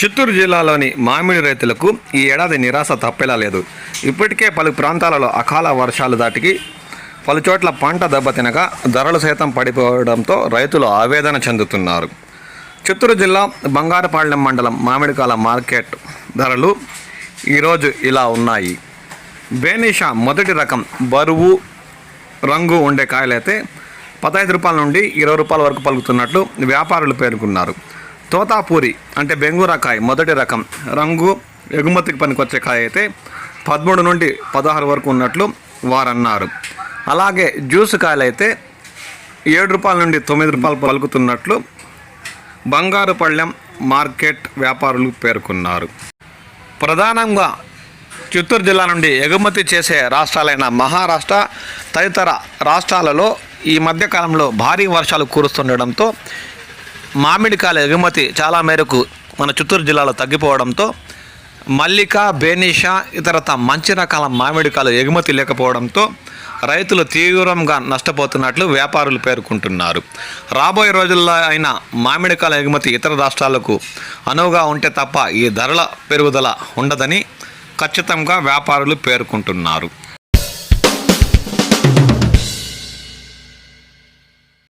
చిత్తూరు జిల్లాలోని మామిడి రైతులకు ఈ ఏడాది నిరాశ తప్పేలా లేదు. ఇప్పటికే పలు ప్రాంతాలలో అకాల వర్షాలు దాటికి పలు చోట్ల పంట దెబ్బతినగా ధరలు సైతం పడిపోవడంతో రైతులు ఆవేదన చెందుతున్నారు. చిత్తూరు జిల్లా బంగారపాళ్యం మండలం మామిడికాల మార్కెట్ ధరలు ఈరోజు ఇలా ఉన్నాయి. బేనిషా మొదటి రకం బరువు రంగు ఉండే కాయలైతే పదహైదు రూపాయల నుండి ఇరవై రూపాయల వరకు పలుకుతున్నట్లు వ్యాపారులు పేర్కొన్నారు. తోతాపూరి అంటే బెంగూరకాయ మొదటి రకం. రంగు ఎగుమతికి పనికొచ్చే కాయ అయితే పదమూడు నుండి పదహారు వరకు ఉన్నట్లు వారన్నారు. అలాగే జ్యూస్ కాయలు అయితే ఏడు రూపాయల నుండి తొమ్మిది రూపాయలు పలుకుతున్నట్లు బంగారుపళ్ళెం మార్కెట్ వ్యాపారులు పేర్కొన్నారు. ప్రధానంగా చిత్తూరు జిల్లా నుండి ఎగుమతి చేసే రాష్ట్రాలైన మహారాష్ట్ర తదితర రాష్ట్రాలలో ఈ మధ్యకాలంలో భారీ వర్షాలు కురుస్తుండడంతో మామిడికాయల ఎగుమతి చాలా మేరకు మన చిత్తూరు జిల్లాలో తగ్గిపోవడంతో మల్లిక బేనిషా ఇతరత మంచి రకాల మామిడికాయలు ఎగుమతి లేకపోవడంతో రైతులు తీవ్రంగా నష్టపోతున్నట్లు వ్యాపారులు పేర్కొంటున్నారు. రాబోయే రోజుల్లో అయినా మామిడికాయల ఎగుమతి ఇతర రాష్ట్రాలకు అనువుగా ఉంటే తప్ప ఈ ధరల పెరుగుదల ఉండదని ఖచ్చితంగా వ్యాపారులు పేర్కొంటున్నారు.